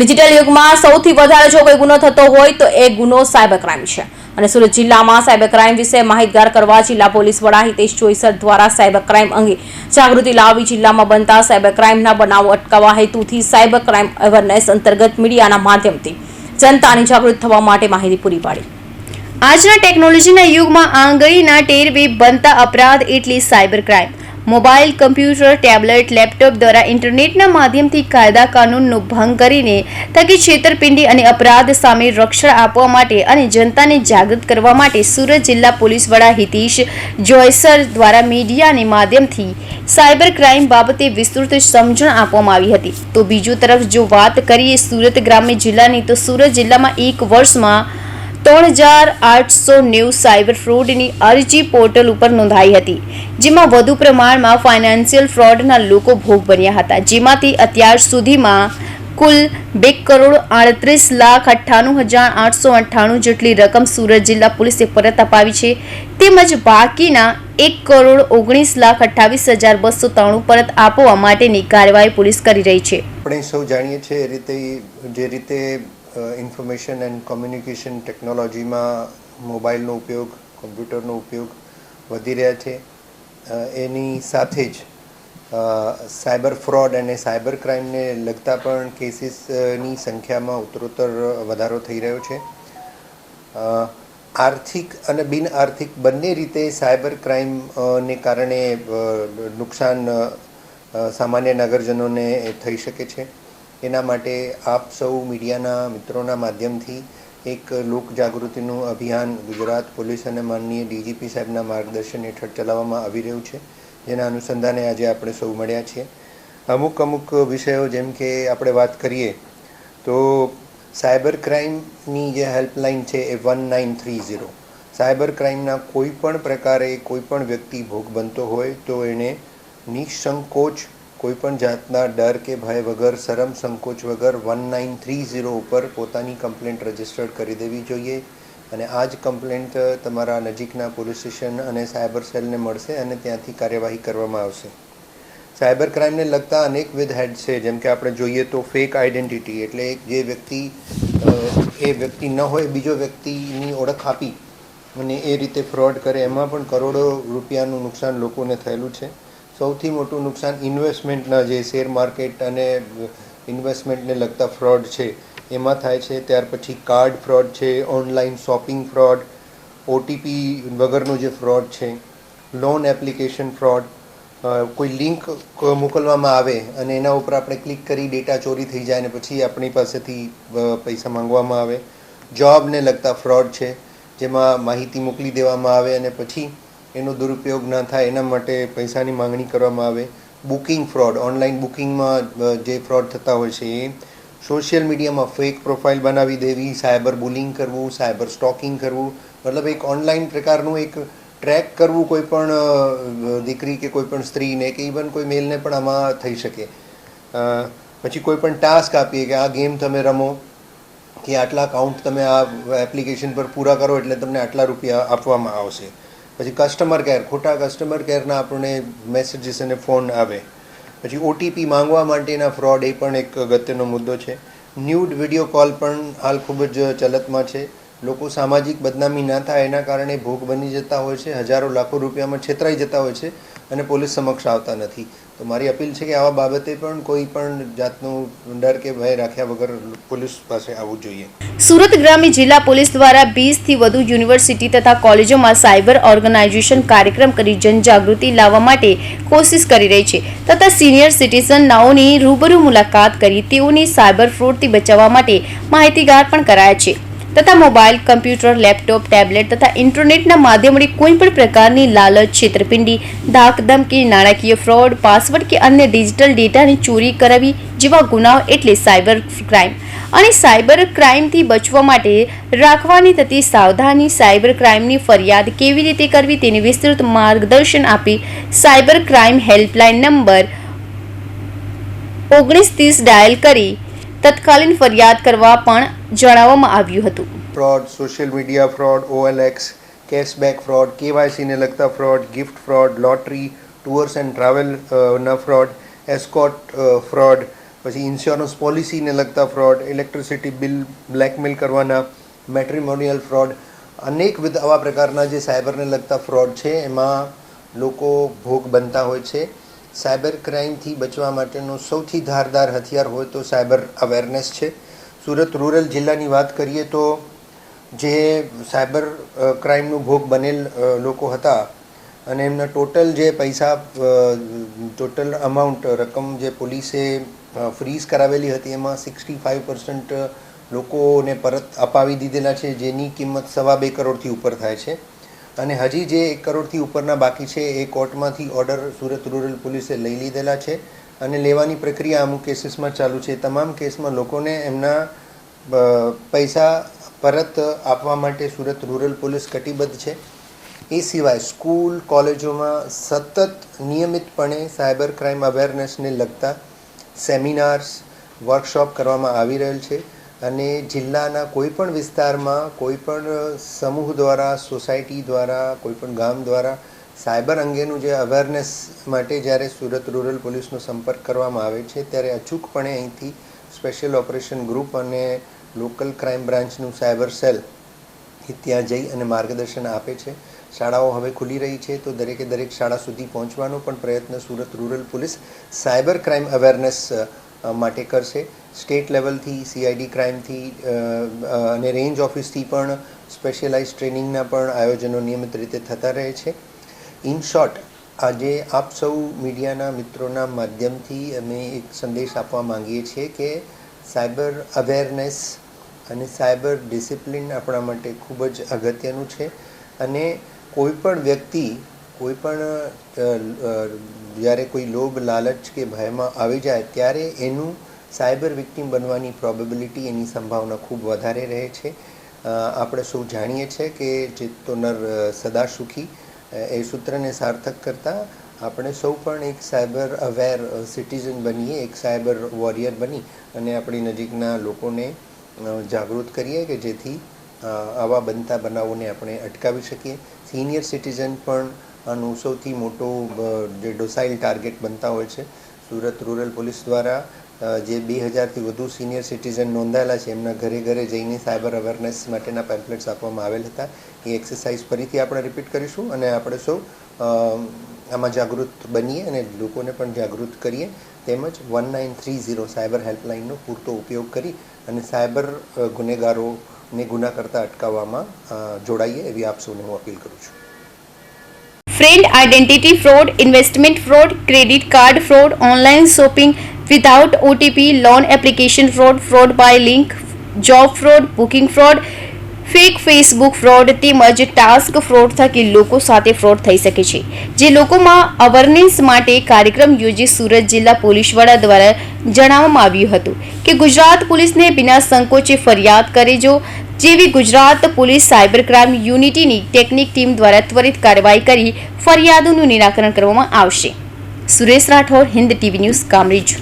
Digital યુગમાં સૌથી વધારે જો કોઈ ગુનો થતો હોય તો એ ગુનો સાયબર ક્રાઇમ છે. અને સુરત જિલ્લામાં સાયબર ક્રાઇમ વિશે માહિતગાર કરવા જિલ્લા પોલીસ વડા હિતેશ જોઈસર દ્વારા સાયબર ક્રાઇમ અંગે જાગૃતિ લાવી જિલ્લામાં બનતા સાયબર ક્રાઇમના બનાવો અટકાવવા હેતુથી સાયબર ક્રાઇમ અવેરનેસ અંતર્ગત મીડિયાના માધ્યમથી જનતાની જાગૃત થવા માટે માહિતી પૂરી પાડી. આજના ટેકનોલોજીના યુગમાં આંગળીના ટેરવે બનતા અપરાધ એટલે cyber crime. Mobile computer, tablet, laptop દ્વારા ઇન્ટરનેટના માધ્યમથી કાયદા કાનૂનનો ભંગ કરીને થકી છેતરપિંડી અને અપરાધ સામે રક્ષણ આપવા માટે અને જનતાને જાગૃત કરવા માટે સુરત જિલ્લા પોલીસ વડા હિતેશ જોયસર દ્વારા મીડિયાને માધ્યમથી સાયબર ક્રાઇમ બાબતે વિસ્તૃત સમજણ આપવામાં આવી હતી. તો બીજી તરફ જો વાત કરીએ સુરત ગ્રામ્ય જિલ્લાની, તો સુરત જિલ્લામાં એક વર્ષમાં ત્રણ હજાર આઠસો નેવું સાયબર ફ્રોડની અરજી પોર્ટલ ઉપર નોંધાઈ હતી, જેમાં વધુ પ્રમાણમાં ફાઇનાન્શિયલ ફ્રોડના લોકો ભોગ બન્યા હતા. જેમાંથી અત્યાર સુધીમાં કુલ બે કરોડ આડત્રીસ લાખ અઠ્ઠાણું હજાર આઠસો અઠ્ઠાણું જેટલી રકમ સુરત જિલ્લા પોલીસે પરત અપાવી છે. તેમજ બાકીના એક કરોડ ઓગણીસ લાખ અઠ્ઠાવીસ હજાર બસો ત્રાણું પરત આપવા માટેની કાર્યવાહી પોલીસ કરી રહી છે. આપણે સૌ જાણીએ છીએ એ રીતે જે રીતે ઇન્ફોર્મેશન એન્ડ કોમ્યુનિકેશન ટેકનોલોજીમાં મોબાઈલનો ઉપયોગ કોમ્પ્યુટરનો ઉપયોગ વધી રહ્યા છે. એની સાથે જ સાયબર ફ્રોડ અને સાયબર ક્રાઇમને લગતા પણ કેસીસની સંખ્યામાં ઉત્તરોત્તર વધારો થઈ રહ્યો છે. આર્થિક અને બિન આર્થિક બંને રીતે સાયબર ક્રાઇમને કારણે નુકસાન સામાન્ય નગરજનોને થઈ શકે છે. એના માટે આપ સૌ મીડિયાના મિત્રોના માધ્યમથી એક લોક જાગૃતિનું અભિયાન ગુજરાત પોલીસ અને માનનીય ડીજીપી સાહેબના માર્ગદર્શન હેઠળ ચલાવવામાં આવી રહ્યું છે. જેના અનુસંધાને આજે આપણે સૌ મળ્યા છીએ. અમુક અમુક વિષયો જેમ કે આપણે વાત કરીએ તો સાયબર ક્રાઇમની જે હેલ્પલાઇન છે એ one nine three zero. Cyber ક્રાઇમના કોઈ પણ પ્રકારે કોઈ પણ વ્યક્તિ ભોગ બનતો હોય તો એને નિસંકોચ કોઈ પણ જાતના ડર કે ભય વગર, શરમ, સંકોચ વગર વન નાઇન થ્રી ઝીરો ઉપર પોતાની કમ્પ્લેન્ટ રજિસ્ટર્ડ કરી દેવી જોઈએ. અને આ જ કમ્પ્લેન્ટ તમારા નજીકના પોલીસ સ્ટેશન અને સાયબર સેલને મળશે અને ત્યાંથી કાર્યવાહી કરવામાં આવશે. સાયબર ક્રાઇમને લગતા અનેકવિધ હેડ છે. જેમ કે આપણે જોઈએ તો ફેક આઈડેન્ટિટી એટલે જે વ્યક્તિ એ વ્યક્તિ ન હોય, બીજો વ્યક્તિની ઓળખ આપી અને એ રીતે ફ્રોડ કરે, એમાં પણ કરોડો રૂપિયાનું નુકસાન લોકોને થયેલું છે. સૌથી મોટું નુકસાન ઇન્વેસ્ટમેન્ટના જે શેર માર્કેટ અને ઇન્વેસ્ટમેન્ટને લગતા ફ્રોડ છે, એમાં થાય છે. ત્યાર પછી કાર્ડ ફ્રોડ છે ઓનલાઈન શોપિંગ ફ્રોડ ઓટીપી વગરનો જે ફ્રોડ છે લોન એપ્લિકેશન ફ્રોડ કોઈ લિંક મોકલવામાં આવે અને એના ઉપર આપણે ક્લિક કરી ડેટા ચોરી થઈ જાય અને પછી આપણી પાસેથી પૈસા માંગવામાં આવે. જોબને લગતા ફ્રોડ છે, જેમાં માહિતી મોકલી દેવામાં આવે અને પછી એનો દુરુપયોગ ના થાય, એના માટે પૈસાની માંગણી કરવામાં આવે. બુકિંગ ફ્રોડ, ઓનલાઈન બુકિંગમાં જે ફ્રોડ થતા હોય છે, એ સોશિયલ મીડિયામાં ફેક પ્રોફાઇલ બનાવી દેવી, સાયબર બુલિંગ કરવું, સાયબર સ્ટોકિંગ કરવું, મતલબ એક ઓનલાઈન પ્રકારનું એક ટ્રેક કરવું કોઈ પણ દીકરી કે કોઈ પણ સ્ત્રીને કે ઇવન કોઈ મેલને પણ આમાં થઈ શકે. પછી કોઈ પણ ટાસ્ક આપીએ કે આ ગેમ તમે રમો, કે આટલા કાઉન્ટ તમે આ એપ્લિકેશન પર પૂરા કરો એટલે તમને આટલા રૂપિયા આપવામાં આવશે. પછી કસ્ટમર કેર ખોટા કસ્ટમર કેરના આપણને મેસેજીસ અને ફોન આવે. પછી ઓટીપી માંગવા માટેના ફ્રોડ એ પણ એક અગત્યનો મુદ્દો છે. ન્યૂડ વીડિયો કોલ પણ હાલ ખૂબ જ ચલતમાં છે. લોકો સામાજિક બદનામી ના થાય એના કારણે ભોગ બની જતા હોય છે. હજારો લાખો રૂપિયામાં છેતરાઈ જતા હોય છે. અને પોલીસ સમક્ષ આવતા નથી. તો મારી અપીલ છે કે આવા બાબતે પણ કોઈ પણ જાતનું ડર કે ભય રાખ્યા વગર પોલીસ પાસે આવવું જોઈએ. સુરત ગ્રામ્ય જિલ્લા પોલીસ દ્વારા 20 થી વધુ યુનિવર્સિટી તથા કોલેજોમાં સાયબર ઓર્ગેનાઇઝેશન કાર્યક્રમ કરી જનજાગૃતિ લાવવા માટે કોશિશ કરી રહી છે તથા સિનિયર સિટીઝન નાઓની રૂબરૂ મુલાકાત કરી તેઓને સાયબર ફ્રોડથી બચાવવા માટે માહિતીગાર પણ કરાયા છે. તથા મોબાઈલ, કમ્પ્યુટર, લેપટોપ, ટેબ્લેટ તથા ઇન્ટરનેટના માધ્યમથી કોઈ પણ પ્રકારની લાલચ, છેતરપિંડી ધાકધમકી નાણાકીય ફ્રોડ, પાસવર્ડ કે અન્ય ડિજિટલ ડેટાની ચોરી કરાવી જેવા ગુનાઓ એટલે સાયબર ક્રાઇમ. અને સાયબર ક્રાઇમથી બચવા માટે રાખવાની થતી સાવધાની સાયબર ક્રાઇમની ફરિયાદ કેવી રીતે કરવી તેની વિસ્તૃત માર્ગદર્શન આપી સાયબર ક્રાઇમ હેલ્પલાઇન નંબર ઓગણીસ ત્રીસ ડાયલ કરી તત્કાલીન ફરિયાદ કરવા પણ જણાવવામાં આવ્યું હતું. Fraud, social media fraud, OLX, cashback fraud, કેવાયસીને લગતા fraud, gift fraud, lottery, tours and travel ના ફ્રોડ, એસ્કોટ ફ્રોડ, પછી ઇન્સ્યોરન્સ પોલિસીને લગતા ફ્રોડ, ઇલેક્ટ્રિસિટી બિલ બ્લેકમેલ કરવાના, મેટ્રિમોનિયલ ફ્રોડ અનેકવિધ આવા પ્રકારના જે સાયબરને લગતા ફ્રોડ છે, એમાં લોકો ભોગ બનતા હોય છે. સાયબર ક્રાઇમથી બચવા માટેનો સૌથી ધારદાર હથિયાર હોય તો સાયબર અવેરનેસ છે. સુરત રૂરલ જિલ્લાની વાત કરીએ તો જે સાયબર ક્રાઇમનો ભોગ બનેલ લોકો હતા અને એમના ટોટલ જે પૈસા ટોટલ અમાઉન્ટ, રકમ જે પોલીસે ફ્રીઝ કરાવેલી હતી એમાં સિક્સટી ફાઇવ પર્સન્ટ લોકોને પરત અપાવી દીધેલા છે, જેની કિંમત સવા બે કરોડથી ઉપર થાય છે. અને હજી જે એક કરોડથી ઉપરના બાકી છે, એ કોર્ટમાંથી ઓર્ડર સુરત રૂરલ પોલીસે લઈ લીધેલા છે અને લેવાની પ્રક્રિયા અમુક કેસીસમાં ચાલુ છે. તમામ કેસમાં લોકોને એમના પૈસા પરત આપવા માટે સુરત રૂરલ પોલીસ કટિબદ્ધ છે. એ સિવાય સ્કૂલ, કોલેજોમાં સતત નિયમિતપણે સાયબર ક્રાઇમ અવેરનેસને લગતા સેમિનાર્સ, વર્કશોપ કરવામાં આવી રહેલ છે. અને જિલ્લાના કોઈ પણ વિસ્તારમાં, કોઈપણ સમૂહ દ્વારા, સોસાયટી દ્વારા કોઈ પણ ગામ દ્વારા સાયબર અંગેનું જે અવેરનેસ માટે જ્યારે સુરત રૂરલ પોલીસનો સંપર્ક કરવામાં આવે છે, ત્યારે અચૂકપણે અહીંથી સ્પેશિયલ ઓપરેશન ગ્રુપ અને લોકલ ક્રાઇમ બ્રાન્ચનું સાયબર સેલ ત્યાં જઈ અને માર્ગદર્શન આપે છે. શાળાઓ હવે ખુલી રહી છે, તો દરેકે દરેક શાળા સુધી પહોંચવાનો પણ પ્રયત્ન Surat rural police cyber crime awareness માટે કરશે. સ્ટેટ લેવલથી સીઆઈડી ક્રાઇમથી અને રેન્જ ઓફિસથી પણ સ્પેશિયલાઇઝ ટ્રેનિંગના પણ આયોજનો નિયમિત રીતે થતા રહે છે. ઇન શોર્ટ આજે આપ સૌ મીડિયાના મિત્રોના માધ્યમથી અમે એક સંદેશ આપવા માંગીએ છીએ કે સાયબર અવેરનેસ અને સાયબર ડિસિપ્લિન આપણા માટે ખૂબ જ અગત્યનું છે. અને કોઈપણ વ્યક્તિ કોઈ પણ અ, અ, જ્યારે કોઈ લોભ લાલચ કે ભયમાં આવી જાય ત્યારે એનું સાયબર વિક્ટિમ બનવાની પ્રોબેબિલિટી એની સંભાવના ખૂબ વધારે રહે છે. આપણે સૌ જાણીએ છીએ કે જીતતો નર સદા સુખી એ સૂત્રને સાર્થક કરતાં આપણે સૌ પણ એક સાયબર અવેર સિટીઝન બનીએ, એક સાયબર વોરિયર બની અને આપણી નજીકના લોકોને જાગૃત કરીએ કે જેથી આવા બનતા બનાવોને આપણે અટકાવી શકીએ. સિનિયર સિટીઝન પણ આનું સૌથી મોટું જે ડોસાઇલ ટાર્ગેટ બનતા હોય છે. સુરત રૂરલ પોલીસ દ્વારા જે બે હજારથી વધુ સિનિયર સિટીઝન નોંધાયેલા છે, એમના ઘરે ઘરે જઈને સાયબર અવેરનેસ માટેના પેમ્પલેટ્સ આપવામાં આવેલ હતા. એ એક્સરસાઇઝ ફરીથી આપણે રિપીટ કરીશું અને આપણે સૌ આમાં જાગૃત બનીએ અને લોકોને પણ જાગૃત કરીએ. તેમજ one nine three zero cyber હેલ્પલાઇનનો પૂરતો ઉપયોગ કરી અને સાયબર ગુનેગારોને ગુના કરતાં અટકાવવામાં જોડાઈએ એવી આપ સૌને હું અપીલ કરું છું. Friend identity fraud investment fraud credit card fraud online shopping without otp loan application fraud fraud by link job fraud booking fraud fake Facebook fraud તેમજ ટાસ્ક ફ્રોડ થકી લોકો સાથે ફ્રોડ થઈ શકે છે. જે લોકોમાં અવેરનેસ માટે કાર્યક્રમ યોજી સુરત જિલ્લા પોલીસ વડા દ્વારા જણાવવામાં આવ્યું હતું કે ગુજરાત પોલીસને બિના સંકોચે ફરિયાદ કરે જો જેવી ગુજરાત પોલીસ સાયબર ક્રાઇમ યુનિટીની ટેકનિક ટીમ દ્વારા ત્વરિત કાર્યવાહી કરી ફરિયાદોનું નિરાકરણ કરવામાં આવશે. Suresh Rathod, Hind TV news, Kamrej.